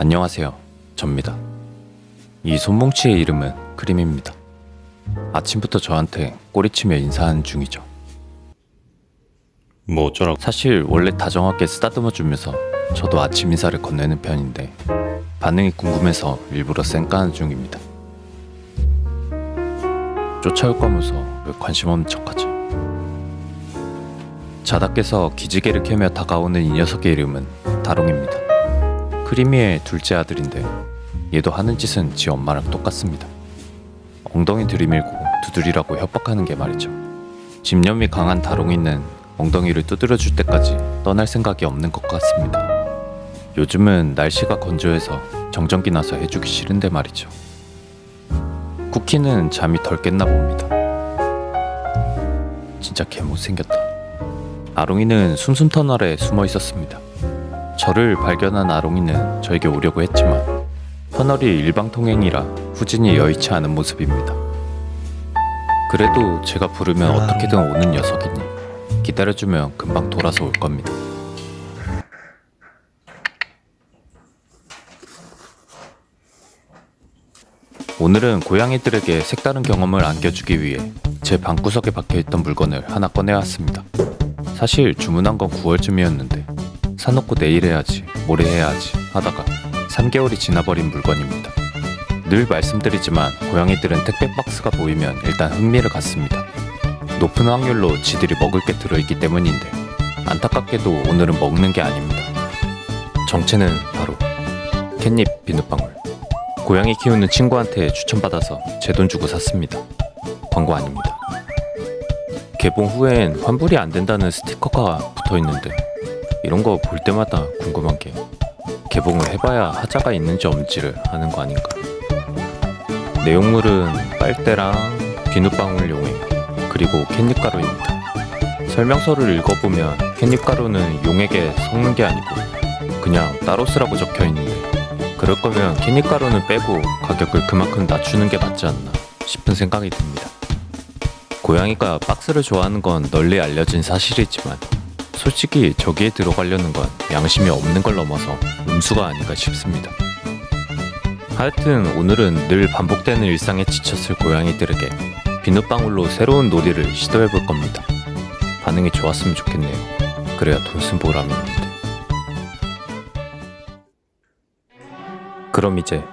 안녕하세요. 접니다. 이 손뭉치의 이름은 크림입니다. 아침부터 저한테 꼬리치며 인사하는 중이죠. 뭐 어쩌라고 사실 원래 다정하게 쓰다듬어 주면서 저도 아침 인사를 건네는 편인데 반응이 궁금해서 일부러 쌩까는 중입니다. 쫓아올 거면서 왜 관심 없는 척하지? 자다 깨서 기지개를 켜며 다가오는 이 녀석의 이름은 다롱입니다. 크리미의 둘째 아들인데 얘도 하는 짓은 지 엄마랑 똑같습니다. 엉덩이 들이밀고 두드리라고 협박하는 게 말이죠. 집념이 강한 다롱이는 엉덩이를 두드려 줄 때까지 떠날 생각이 없는 것 같습니다. 요즘은 날씨가 건조해서 정전기 나서 해주기 싫은데 말이죠. 쿠키는 잠이 덜 깼나 봅니다. 진짜 개 못생겼다. 아롱이는 숨숨 터널에 숨어 있었습니다. 저를 발견한 아롱이는 저에게 오려고 했지만 터널이 일방통행이라 후진이 여의치 않은 모습입니다. 그래도 제가 부르면 어떻게든 오는 녀석이니 기다려주면 금방 돌아서 올 겁니다. 오늘은 고양이들에게 색다른 경험을 안겨주기 위해 제 방구석에 박혀있던 물건을 하나 꺼내왔습니다. 사실 주문한 건 9월쯤이었는데 사놓고 내일 해야지, 모레 해야지 하다가 3개월이 지나버린 물건입니다. 늘 말씀드리지만 고양이들은 택배 박스가 보이면 일단 흥미를 갖습니다. 높은 확률로 지들이 먹을 게 들어있기 때문인데 안타깝게도 오늘은 먹는 게 아닙니다. 정체는 바로 캣닙 비눗방울. 고양이 키우는 친구한테 추천받아서 제 돈 주고 샀습니다. 광고 아닙니다. 개봉 후엔 환불이 안 된다는 스티커가 붙어 있는데 이런 거 볼 때마다 궁금한 게 개봉을 해봐야 하자가 있는지 없는지를 아는 거 아닌가. 내용물은 빨대랑 비눗방울 용액 그리고 캣닙가루입니다. 설명서를 읽어보면 캣닙가루는 용액에 섞는 게 아니고 그냥 따로 쓰라고 적혀 있는데 그럴 거면 캣닙가루는 빼고 가격을 그만큼 낮추는 게 맞지 않나 싶은 생각이 듭니다. 고양이가 박스를 좋아하는 건 널리 알려진 사실이지만 솔직히 저기에 들어가려는 건 양심이 없는 걸 넘어서 음수가 아닌가 싶습니다. 하여튼 오늘은 늘 반복되는 일상에 지쳤을 고양이들에게 비눗방울로 새로운 놀이를 시도해 볼 겁니다. 반응이 좋았으면 좋겠네요. 그래야 돈 쓴 보람이 있는데. 그럼 이제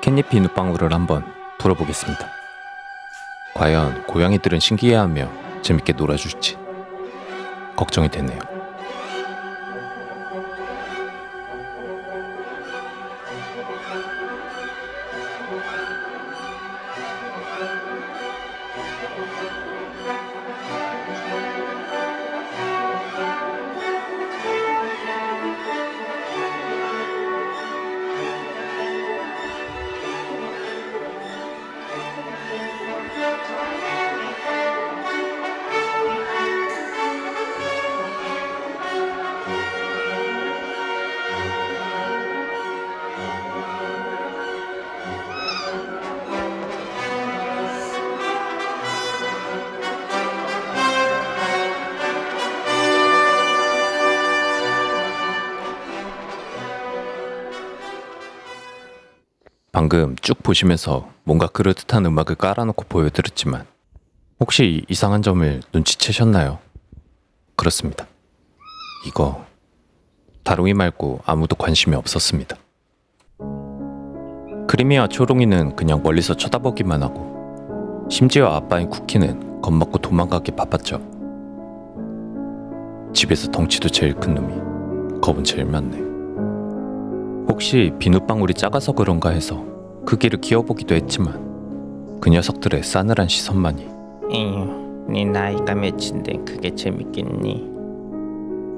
캣닙 비눗방울을 한번 불어보겠습니다. 과연 고양이들은 신기해하며 재밌게 놀아줄지 걱정이 되네요. 방금 쭉 보시면서 뭔가 그럴듯한 음악을 깔아놓고 보여드렸지만 혹시 이상한 점을 눈치채셨나요? 그렇습니다. 이거 다롱이 말고 아무도 관심이 없었습니다. 크리미와 초롱이는 그냥 멀리서 쳐다보기만 하고 심지어 아빠인 쿠키는 겁먹고 도망가기 바빴죠. 집에서 덩치도 제일 큰 놈이 겁은 제일 많네. 혹시 비눗방울이 작아서 그런가 해서 크기를 키워보기도 했지만 그 녀석들의 싸늘한 시선만이 에휴, 네 나이가 몇인데 그게 재밌겠니?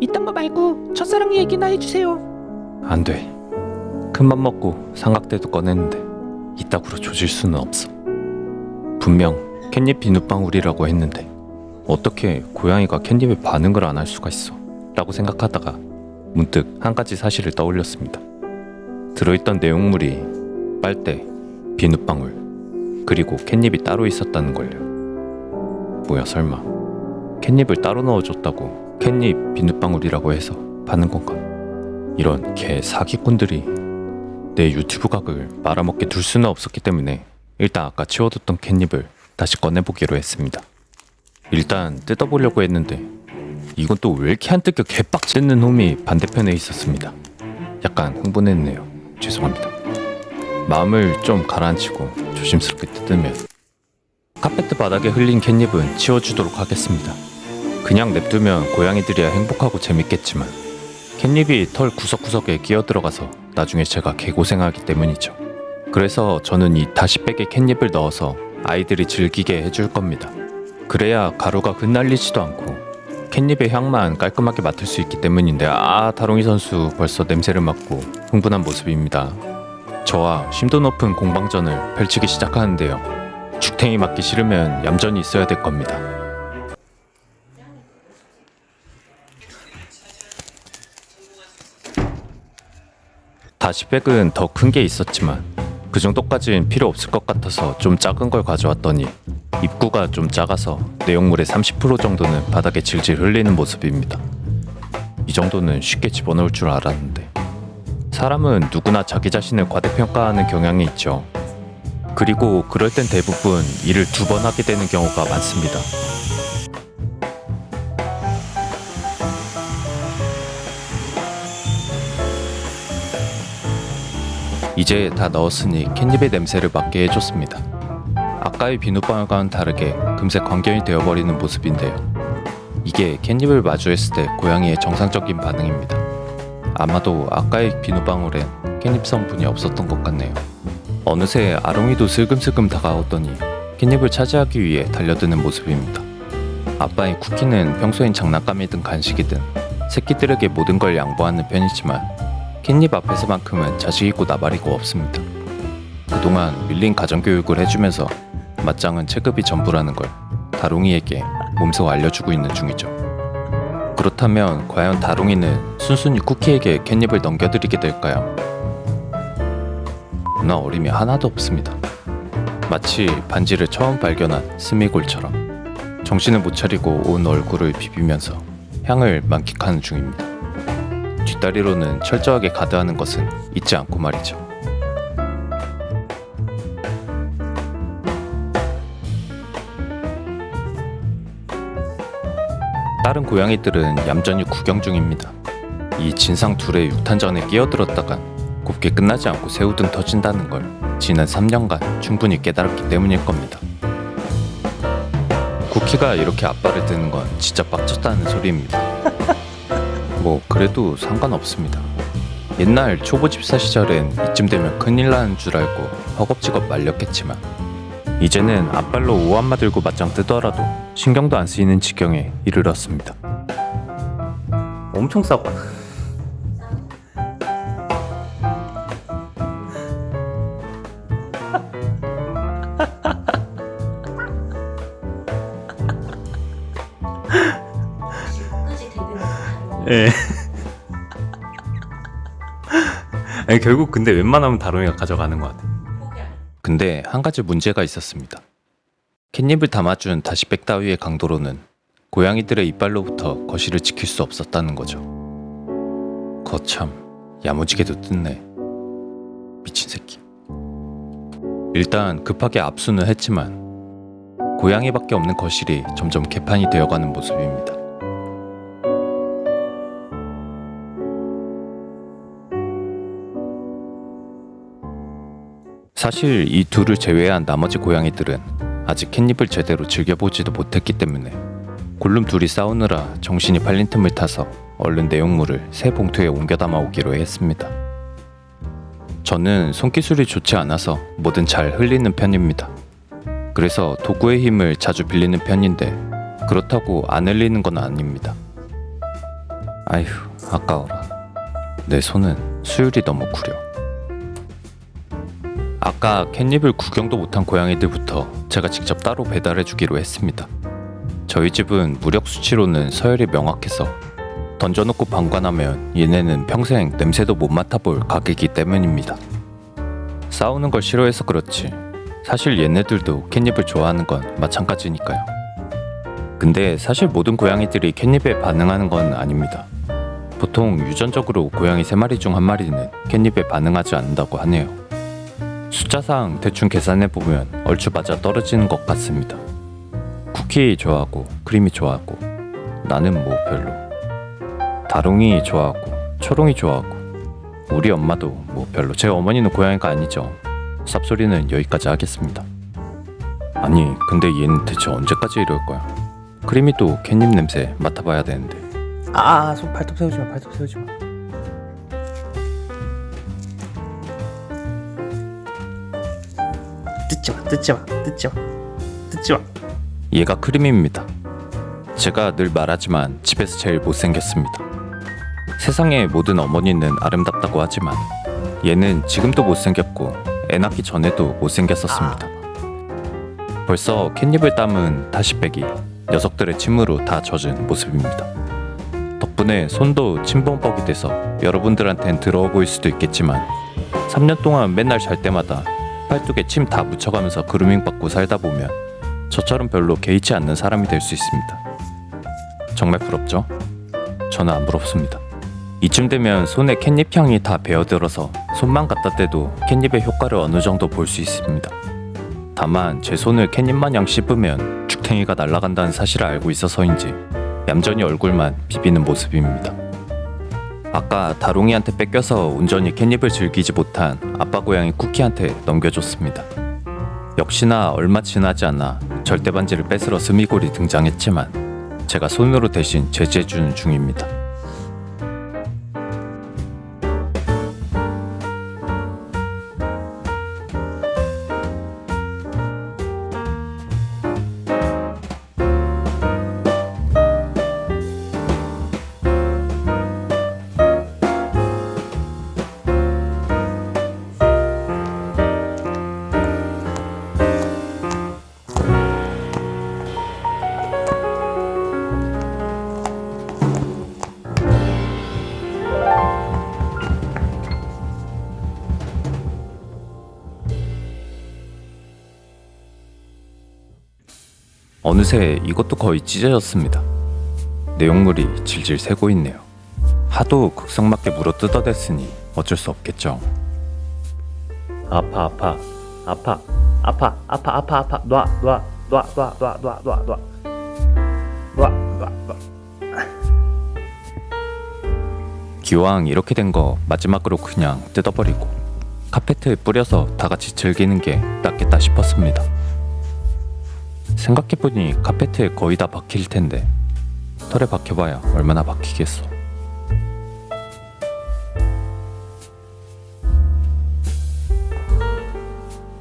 이딴 거 말고 첫사랑 얘기나 해주세요. 안 돼. 큰맘 먹고 삼각대도 꺼냈는데 이따구로 조질 수는 없어. 분명 캣닙 비눗방울이라고 했는데 어떻게 고양이가 캣닙에 반응을 안 할 수가 있어? 라고 생각하다가 문득 한 가지 사실을 떠올렸습니다. 들어있던 내용물이 빨대, 비눗방울, 그리고 캣닙이 따로 있었다는 걸요. 뭐야 설마 캣닙을 따로 넣어줬다고 캣닙 비눗방울이라고 해서 받는 건가? 이런 개 사기꾼들이 내 유튜브 각을 말아먹게 둘 수는 없었기 때문에 일단 아까 치워뒀던 캣닙을 다시 꺼내보기로 했습니다. 일단 뜯어보려고 했는데 이건 또 왜 이렇게 안 뜯겨 개빡치는 놈이 반대편에 있었습니다. 약간 흥분했네요. 죄송합니다. 마음을 좀 가라앉히고 조심스럽게 뜯으면 카페트 바닥에 흘린 캣닙은 치워주도록 하겠습니다. 그냥 냅두면 고양이들이야 행복하고 재밌겠지만 캣닙이 털 구석구석에 끼어 들어가서 나중에 제가 개고생하기 때문이죠. 그래서 저는 이 다시 백에 캣닙을 넣어서 아이들이 즐기게 해줄 겁니다. 그래야 가루가 흩날리지도 않고 캣닙의 향만 깔끔하게 맡을 수 있기 때문인데 아 다롱이 선수 벌써 냄새를 맡고 흥분한 모습입니다. 저와 심도 높은 공방전을 펼치기 시작하는데요. 죽탱이 맞기 싫으면 얌전히 있어야 될 겁니다. 다시 백은 더 큰 게 있었지만 그 정도까진 필요 없을 것 같아서 좀 작은 걸 가져왔더니 입구가 좀 작아서 내용물의 30% 정도는 바닥에 질질 흘리는 모습입니다. 이 정도는 쉽게 집어넣을 줄 알았는데 사람은 누구나 자기 자신을 과대평가하는 경향이 있죠. 그리고 그럴 땐 대부분 일을 두 번 하게 되는 경우가 많습니다. 이제 다 넣었으니 캣닙의 냄새를 맡게 해줬습니다. 아까의 비눗방울과는 다르게 금세 광견이 되어버리는 모습인데요. 이게 캣닙을 마주했을 때 고양이의 정상적인 반응입니다. 아마도 아까의 비눗방울엔 캣닙 성분이 없었던 것 같네요. 어느새 아롱이도 슬금슬금 다가오더니 캣닙을 차지하기 위해 달려드는 모습입니다. 아빠인 쿠키는 평소엔 장난감이든 간식이든 새끼들에게 모든 걸 양보하는 편이지만 캣닙 앞에서만큼은 자식이고 나발이고 없습니다. 그동안 밀린 가정교육을 해주면서 맞짱은 체급이 전부라는 걸 다롱이에게 몸소 알려주고 있는 중이죠. 그렇다면 과연 다롱이는 순순히 쿠키에게 캣닙을 넘겨드리게 될까요? 누나 어림이 하나도 없습니다. 마치 반지를 처음 발견한 스미골처럼 정신을 못 차리고 온 얼굴을 비비면서 향을 만끽하는 중입니다. 뒷다리로는 철저하게 가드하는 것은 잊지 않고 말이죠. 다른 고양이들은 얌전히 구경 중입니다. 이 진상 둘의 육탄전에 끼어들었다간 곱게 끝나지 않고 새우등 터진다는 걸 지난 3년간 충분히 깨달았기 때문일 겁니다. 쿠키가 이렇게 아빠를 드는 건 진짜 빡쳤다는 소리입니다. 뭐 그래도 상관없습니다. 옛날 초보 집사 시절엔 이쯤 되면 큰일 나는 줄 알고 허겁지겁 말렸겠지만 이제는 앞발로 오한마 들고 맞짱 뜨더라도 신경도 안 쓰이는 지경에 이르렀습니다. 엄청 싸고 예. 아니 결국 근데 웬만하면 다롱이가 가져가는 것 같아. 근데 한 가지 문제가 있었습니다. 캣닙을 담아준 다시백 따위의 강도로는 고양이들의 이빨로부터 거실을 지킬 수 없었다는 거죠. 거참 야무지게도 뜯네. 미친 새끼. 일단 급하게 압수는 했지만 고양이밖에 없는 거실이 점점 개판이 되어가는 모습입니다. 사실 이 둘을 제외한 나머지 고양이들은 아직 캣닙을 제대로 즐겨보지도 못했기 때문에 골룸 둘이 싸우느라 정신이 팔린 틈을 타서 얼른 내용물을 새 봉투에 옮겨 담아 오기로 했습니다. 저는 손기술이 좋지 않아서 뭐든 잘 흘리는 편입니다. 그래서 도구의 힘을 자주 빌리는 편인데 그렇다고 안 흘리는 건 아닙니다. 아휴 아까워라. 내 손은 수율이 너무 구려. 아까 캣닙을 구경도 못한 고양이들부터 제가 직접 따로 배달해 주기로 했습니다. 저희 집은 무력 수치로는 서열이 명확해서 던져놓고 방관하면 얘네는 평생 냄새도 못 맡아볼 가게이기 때문입니다. 싸우는 걸 싫어해서 그렇지 사실 얘네들도 캣닙을 좋아하는 건 마찬가지니까요. 근데 사실 모든 고양이들이 캣닙에 반응하는 건 아닙니다. 보통 유전적으로 고양이 3마리 중 한 마리는 캣닙에 반응하지 않는다고 하네요. 숫자상 대충 계산해 보면 얼추 맞아 떨어지는 것 같습니다. 쿠키 좋아하고 크림이 좋아하고 나는 뭐 별로. 다롱이 좋아하고 초롱이 좋아하고 우리 엄마도 뭐 별로. 제 어머니는 고양이가 아니죠. 쌉소리는 여기까지 하겠습니다. 아니 근데 얘는 대체 언제까지 이럴 거야? 크림이 또 캣닙 냄새 맡아봐야 되는데 아, 손 발톱 세우지 마. 발톱 세우지 마. 뜯지 마. 뜯지 마. 뜯지 마. 뜯지 마. 얘가 크림입니다. 제가 늘 말하지만 집에서 제일 못생겼습니다. 세상의 모든 어머니는 아름답다고 하지만 얘는 지금도 못생겼고 애 낳기 전에도 못생겼었습니다. 벌써 캣닙을 담은 다시 빼기 녀석들의 침으로 다 젖은 모습입니다. 덕분에 손도 침범벅이 돼서 여러분들한텐 더러워 보일 수도 있겠지만 3년 동안 맨날 잘 때마다 팔뚝에 침 다 묻혀가면서 그루밍 받고 살다 보면 저처럼 별로 개의치 않는 사람이 될 수 있습니다. 정말 부럽죠? 저는 안 부럽습니다. 이쯤 되면 손에 캣닙 향이 다 배어들어서 손만 갖다 대도 캣닙의 효과를 어느 정도 볼 수 있습니다. 다만 제 손을 캣닙 마냥 씹으면 죽탱이가 날아간다는 사실을 알고 있어서인지 얌전히 얼굴만 비비는 모습입니다. 아까 다롱이한테 뺏겨서 온전히 캣닙을 즐기지 못한 아빠 고양이 쿠키한테 넘겨줬습니다. 역시나 얼마 지나지 않아 절대 반지를 뺏으러 스미골이 등장했지만 제가 손으로 대신 제재해주는 중입니다. 어느새 이것도 거의 찢어졌습니다. 내용물이 질질 새고 있네요. 하도 극성맞게 물어 뜯어댔으니 어쩔 수 없겠죠. 아파 아파 아파 아파 아파 아파 아파 놔놔놔놔놔놔놔놔놔놔놔놔 기왕 이렇게 된 거 마지막으로 그냥 뜯어버리고 카페트에 뿌려서 다 같이 즐기는 게 낫겠다 싶었습니다. 생각해보니 카페트에 거의 다 박힐 텐데 털에 박혀봐야 얼마나 박히겠어.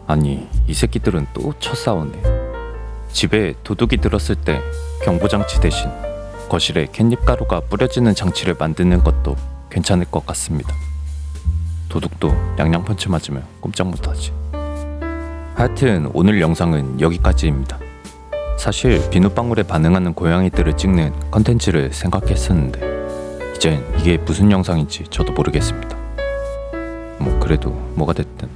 아니 이 새끼들은 또 쳐싸우네. 집에 도둑이 들었을 때 경보장치 대신 거실에 캣닙 가루가 뿌려지는 장치를 만드는 것도 괜찮을 것 같습니다. 도둑도 양양펀치 맞으면 꼼짝 못하지. 하여튼 오늘 영상은 여기까지입니다. 사실 비눗방울에 반응하는 고양이들을 찍는 컨텐츠를 생각했었는데 이젠 이게 무슨 영상인지 저도 모르겠습니다. 뭐 그래도 뭐가 됐든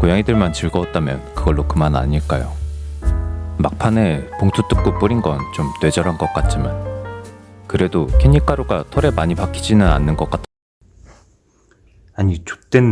고양이들만 즐거웠다면 그걸로 그만 아닐까요? 막판에 봉투 뜯고 뿌린 건 좀 뇌절한 것 같지만 그래도 캣닙 가루가 털에 많이 박히지는 않는 것 같아 아니 좆됐네